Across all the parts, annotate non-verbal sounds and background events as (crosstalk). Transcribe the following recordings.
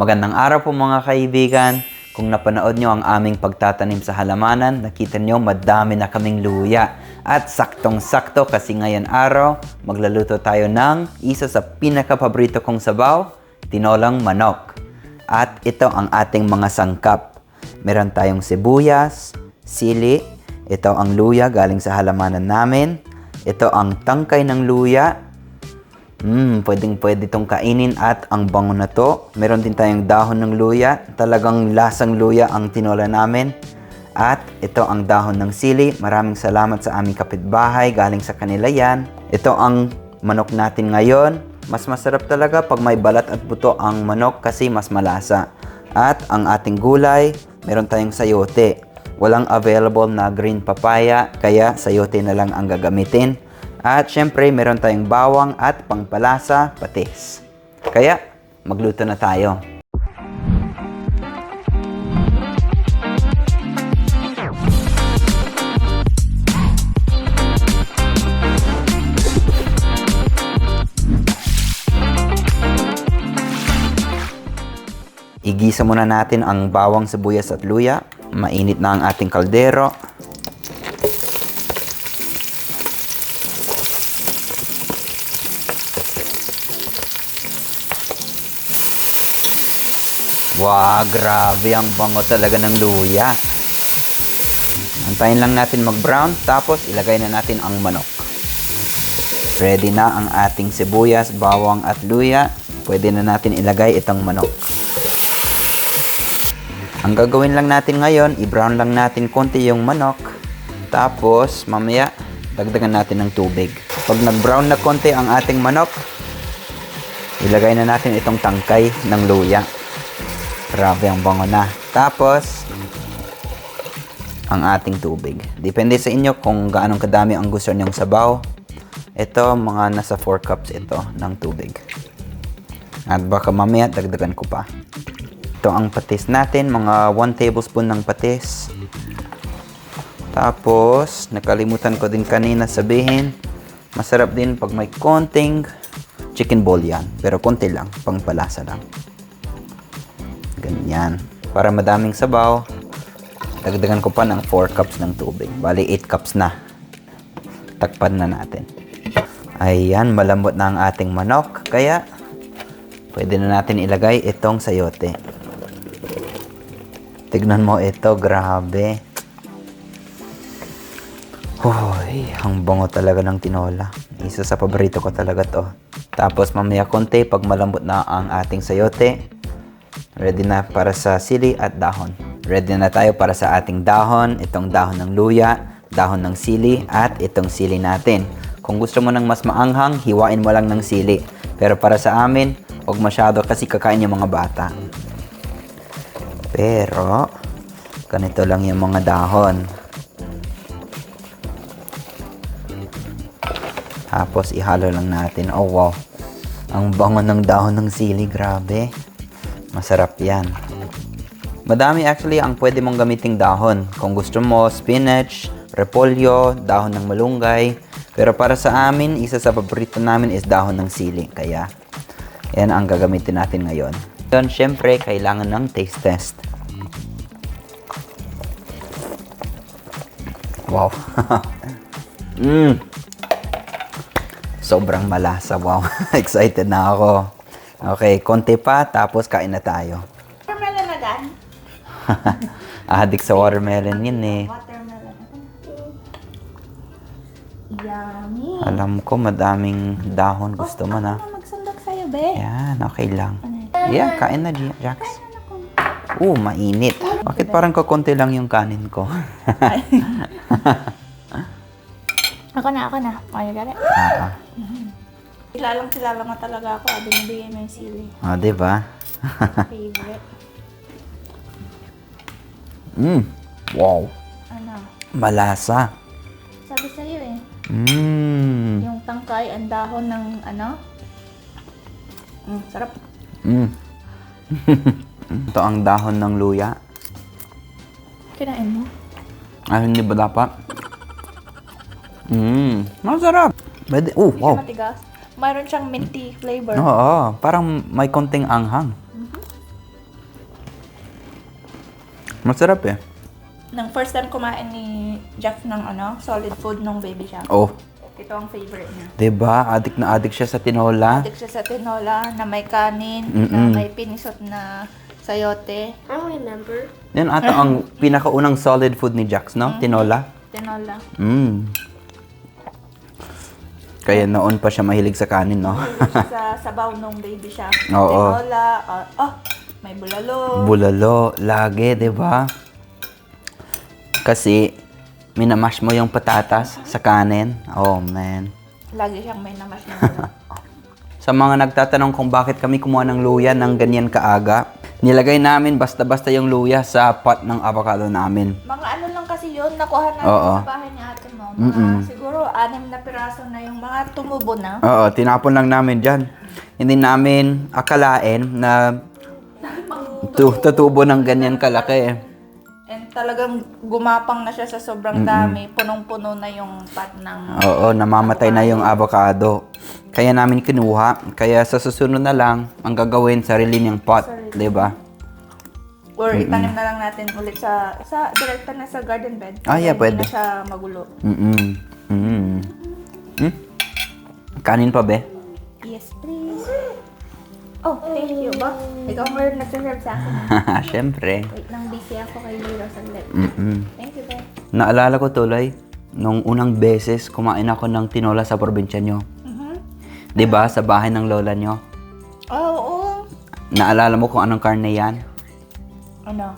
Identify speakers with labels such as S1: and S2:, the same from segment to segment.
S1: Magandang araw po mga kaibigan. Kung napanood nyo ang aming pagtatanim sa halamanan, nakita nyo madami na kaming luya. At saktong-sakto kasi ngayon araw, maglaluto tayo ng isa sa pinakapaborito kong sabaw, tinolang manok. At ito ang ating mga sangkap. Meron tayong sibuyas, sili, ito ang luya galing sa halamanan namin, ito ang tangkay ng luya, Hmm, pwedeng pwede itong kainin at ang bango na to. Meron din tayong dahon ng luya. Talagang lasang luya ang tinola namin. At ito ang dahon ng sili. Maraming salamat sa aming kapitbahay. Galing sa kanila yan. Ito ang manok natin ngayon. Mas masarap talaga pag may balat at buto ang manok kasi mas malasa. At ang ating gulay, meron tayong sayote. Walang available na green papaya, kaya sayote na lang ang gagamitin. At syempre, meron tayong bawang at pangpalasa, patis. Kaya, magluto na tayo. Igisa muna natin ang bawang, sibuyas at luya. Mainit na ang ating kaldero. Wow, grabe ang bango talaga ng luya. Antayin lang natin mag-brown, tapos ilagay na natin ang manok. Ready na ang ating sibuyas, bawang at luya. Pwede na natin ilagay itong manok. Ang gagawin lang natin ngayon, i-brown lang natin konti yung manok. Tapos, mamaya, dagdagan natin ng tubig. Pag nag-brown na konti ang ating manok, ilagay na natin itong tangkay ng luya. Grabe ang bango na. Tapos, ang ating tubig. Depende sa inyo kung gaano kadami ang gusto nyong sabaw. Ito, mga nasa 4 cups ito ng tubig. At baka mamaya dagdagan ko pa. Ito ang patis natin, mga 1 tablespoon ng patis. Tapos, nakalimutan ko din kanina sabihin, masarap din pag may konting chicken ball yan. Pero konti lang, pangpalasa lang. Ganyan. Para madaming sabaw, dagdagan ko pa ng 4 cups ng tubig. Bali, 8 cups na. Takpan na natin. Ayan, malambot na ang ating manok. Kaya, pwede na natin ilagay itong sayote. Tignan mo ito, grabe. Hoy, ang bango talaga ng tinola. Isa sa paborito ko talaga to. Tapos mamaya konti, pag malambot na ang ating sayote, ready na para sa sili at dahon. Ready na tayo para sa ating dahon, itong dahon ng luya, dahon ng sili, at itong sili natin. Kung gusto mo ng mas maanghang, hiwain mo lang ng sili. Pero para sa amin, huwag masyado kasi kakain yung mga bata. Pero, ganito lang yung mga dahon. Tapos, ihalo lang natin. Oh, wow. Ang bango ng dahon ng sili, grabe. Masarap yan. Madami actually ang pwede mong gamiting dahon. Kung gusto mo, spinach, repolyo, dahon ng malunggay. Pero para sa amin, isa sa paborito namin is dahon ng sili. Kaya, yan ang gagamitin natin ngayon. Yun, syempre, kailangan ng taste test. Wow. (laughs) mm. Sobrang malasa. Wow. (laughs) Excited na ako. Okay, konti pa, tapos kain na tayo.
S2: Watermelon na gan? (laughs)
S1: Adik sa watermelon yun eh.
S2: Watermelon. Yummy.
S1: Alam ko, madaming dahon. Gusto mo na.
S2: Ano magsundok sa'yo, be?
S1: Yan, okay lang. Yeah, kain na, Jax. Uh, mainit. Bakit parang kakunti lang yung kanin ko? (laughs)
S2: Ako na, ako na. Ay, gari.
S1: ah,
S2: Kilalang kilala mo talaga ako. Ah, binibigay mo yung sili.
S1: ah, di ba?
S2: Favorite. (laughs)
S1: mm. Wow.
S2: Ano?
S1: Malasa.
S2: Sabi sa'yo eh.
S1: Mm.
S2: Yung tangkay, ang dahon ng ano? Mm, sarap.
S1: Mm. (laughs) Ito ang dahon ng luya.
S2: Kinain mo?
S1: Ah, hindi ba dapat? Mm. Masarap. Pwede. Oh,
S2: Hindi
S1: wow.
S2: siya matigas. Mayroon siyang minty flavor.
S1: Oo, parang may konting anghang. Masarap eh.
S2: Nang first time kumain ni Jack ng ano, solid food nung baby siya.
S1: Oh,
S2: Ito ang favorite niya.
S1: 'di ba? Adik na adik siya sa tinola.
S2: Adik siya sa tinola na may kanin, na
S1: Mm-mm.
S2: may pinisot na sayote.
S3: I don't remember.
S1: Yan ata ang pinakaunang solid food ni Jax, no? Tinola.
S2: Tinola.
S1: Mm. Kaya noon pa siya mahilig sa kanin, no?
S2: sa (laughs) sabaw nung baby siya.
S1: Oo.
S2: Tinola. ah, oh, may bulalo.
S1: Bulalo, lagi, 'di ba? Kasi minamash mo yung patatas sa kanin. Oh, man.
S2: Lagi siyang may namas na. (laughs)
S1: Sa mga nagtatanong kung bakit kami kumuha ng luya ng ganyan kaaga, nilagay namin basta-basta yung luya sa pot ng avocado namin.
S2: Mga ano lang kasi yun, nakuha natin
S1: Oo.
S2: sa bahay ni ate mo. Mga, siguro, anim na piraso na yung mga tumubo na.
S1: Oo, tinapon lang namin dyan. Hindi namin akalain na tu- tutubo ng ganyan kalaki.
S2: And talagang gumapang na siya sa sobrang dami. Punong-puno na yung pot ng...
S1: Oo, namamatay na yung avocado. Kaya namin kinuha. Kaya sa susunod na lang, ang gagawin, sarili niyang pot. 'di ba?
S2: Or itanim na lang natin ulit sa... sa direkta na sa garden bed.
S1: Ah, yeah,
S2: Hindi
S1: pwede.
S2: na siya magulo.
S1: Mm-mm. Mm. Hmm? Kanin pa, be?
S2: Yes, please. Oh, thank you. Ba? Ikaw ang meron nagsaserve sa akin. (laughs)
S1: Siyempre.
S2: Wait lang, busy ako kay Liro saglit.
S1: Mm-mm.
S2: Thank you, Ben.
S1: Naalala ko tuloy, nung unang beses, kumain ako ng tinola sa probinsya nyo.
S2: Mhm.
S1: 'Di ba Sa bahay ng lola nyo.
S2: Oh, oo.
S1: Naalala mo kung anong karne yan?
S2: Ano?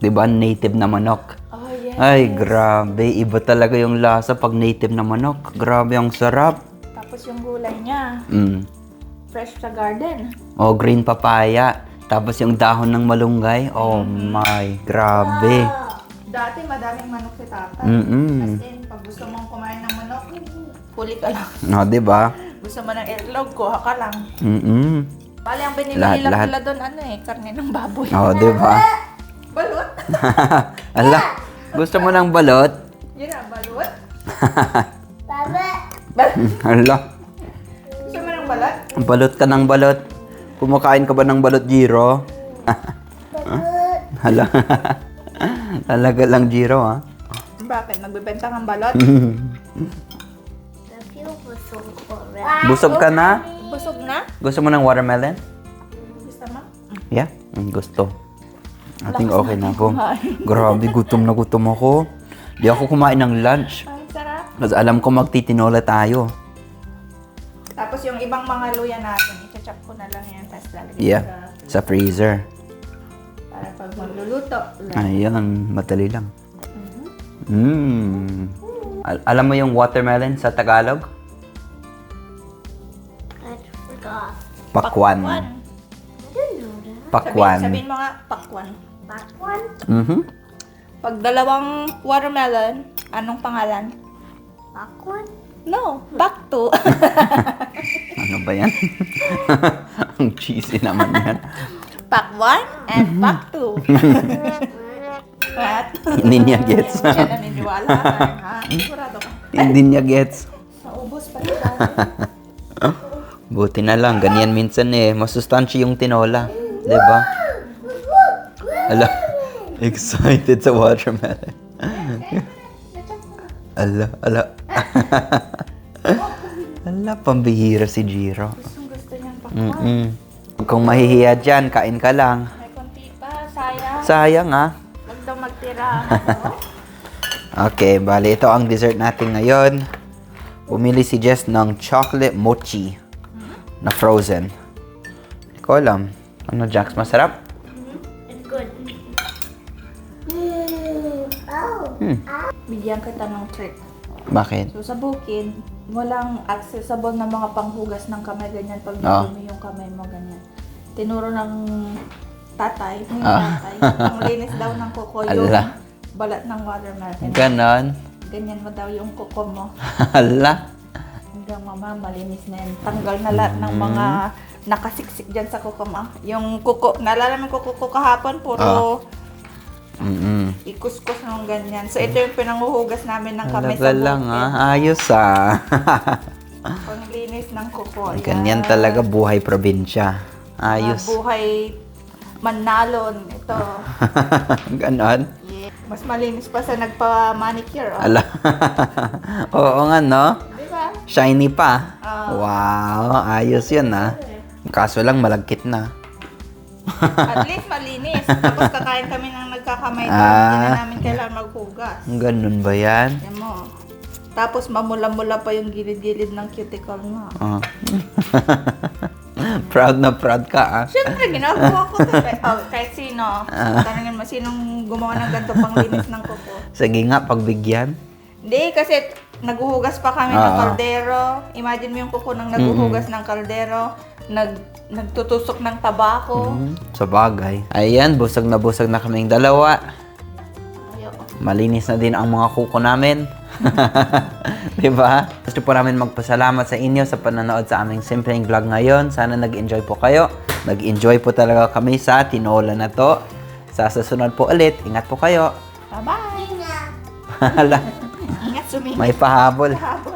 S1: 'Di ba Native na manok.
S2: Oh, yes.
S1: Ay, grabe. Iba talaga yung lasa pag native na manok. Grabe, ang sarap.
S2: Tapos yung gulay niya,
S1: Mm.
S2: fresh sa garden.
S1: Oh, green papaya. Tapos yung dahon ng malunggay. Oh my, grabe.
S2: Dati madaming manok si tata.
S1: Mm-mm.
S2: As in, pag gusto mong kumain ng manok, huli ka lang.
S1: No, 'di ba?
S2: Gusto mo ng itlog, kuha ka lang.
S1: Mm.
S2: Bali, ang binili
S1: Lahat,
S2: nila
S1: lahat.
S2: nila doon, ano eh, karne ng baboy.
S1: Oh, 'di ba? (laughs)
S2: Balot? (laughs)
S1: Ala, gusto mo ng balot?
S2: Yun ang balot?
S3: Baba. (laughs)
S1: Ala,
S2: gusto mo ng balot?
S1: balot ka ng balot. Kumakain ka ba ng balot, Jiro? Hala. Talaga lang, Jiro, ha?
S2: Bakit? Nagbibenta ng balot?
S1: Busog ka na?
S2: Busog na?
S1: Gusto mo ng watermelon?
S2: Gusto mo?
S1: Yeah, mm, gusto. I think okay na ako. (laughs) Grabe, gutom na gutom ako. Di ako kumain ng lunch.
S2: Ay, sarap.
S1: Kasi alam ko magtitinola tayo.
S2: Tapos yung ibang mga luya natin, i-chop ko na lang yan. Tapos lalagyan
S1: Yeah,
S2: sa,
S1: sa freezer.
S2: para pag magluluto.
S1: Ayun, madali lang.
S2: Mm-hmm.
S1: Mm. Al- alam mo yung watermelon sa Tagalog? Pakwan.
S3: That.
S1: Pakwan.
S2: Sabihin, sabihin mo nga, pakwan.
S3: One?
S1: Mhm.
S2: Pag dalawang watermelon, anong pangalan?
S3: One?
S2: No, pakto. (laughs)
S1: Ano ba yan? (laughs) Ang cheesy naman yan.
S2: pak 1 and pak 2. (laughs) What?
S1: Hindi niya gets.
S2: Siya naniniwala? Sigurado ka.
S1: Hindi niya gets.
S2: Naubos pa rin.
S1: Buti na lang, ganyan minsan eh. Masustansya yung tinola. ba? Ala, (laughs) excited sa watermelon. (laughs) ala, ala. (laughs) ala, pambihira si Jiro.
S2: Gustong gusto niyang pak
S1: Mm-mm. Kung mahihiya dyan, kain ka lang.
S2: May konti pa, sayang.
S1: Sayang ah.
S2: Huwag daw magtira.
S1: Okay, bali ito ang dessert natin ngayon. Pumili si Jess ng chocolate mochi na frozen. Hindi ko alam. Ano, Jax? Masarap?
S3: It's good. Oh.
S2: Bigyan kita ng trick.
S1: Bakit?
S2: So sa bukid, walang accessible na mga panghugas ng kamay ganyan pag
S1: Ah.
S2: nadumi yung kamay mo ganyan. Tinuro ng tatay, ng
S1: Ah.
S2: tatay, ang linis daw ng kuko yung
S1: Ala.
S2: balat ng watermelon.
S1: Ganon.
S2: Ganyan mo daw yung kuko mo. (laughs)
S1: Hala.
S2: Hanggang mama, malinis na yan. Tanggal na lahat ng mga nakasiksik dyan sa kuko mo. Yung kuko, naalala mo yung kuko ko kahapon, puro
S1: Mm-mm.
S2: ikuskus ng ganyan. So ito yung pinanguhugas namin ng kamay
S1: Talaga
S2: sa
S1: lang
S2: bukid.
S1: ah. Ayos ah. (laughs)
S2: Panglinis ng kuko. Yan.
S1: Ganyan talaga buhay probinsya.
S2: Mga
S1: Ayos.
S2: buhay manalon. Ito. (laughs)
S1: Ganon.
S2: Yeah. Mas malinis pa sa nagpa-manicure. Oh.
S1: Ala. (laughs) Oo nga, no? Shiny pa.
S2: Ah.
S1: Wow, ayos yun ah. Kaso lang malagkit na.
S2: At least malinis. (laughs) Tapos kakain kami ng nagkakamay.
S1: Ah.
S2: Hindi na namin kailangan maghugas.
S1: Ganun ba yan?
S2: Yan mo. Tapos mamula-mula pa yung gilid-gilid ng cuticle nga.
S1: Ah. (laughs) proud na proud ka ah.
S2: Siyempre, ginagawa ko to. Kahit- oh, kahit sino. Tanungin mo, sinong gumawa ng ganito pang linis ng kuko?
S1: Sige nga, pagbigyan.
S2: Hindi, kasi naghuhugas pa kami ng
S1: Oo.
S2: kaldero. Imagine mo yung kuko nang naghuhugas ng kaldero. Nag, nagtutusok ng tabako.
S1: Hmm, sa bagay. Ayan, busog na busog na kaming dalawa.
S2: Ayoko.
S1: Malinis na din ang mga kuko namin. (laughs) 'Di ba? Gusto po namin magpasalamat sa inyo sa panonood sa aming simpleng vlog ngayon. Sana nag-enjoy po kayo. Nag-enjoy po talaga kami sa tinola na to. Sa susunod po ulit, ingat po kayo.
S2: Bye-bye. (laughs)
S1: Hala,
S2: Ingat sumingat.
S1: may pahabol.
S2: Habol.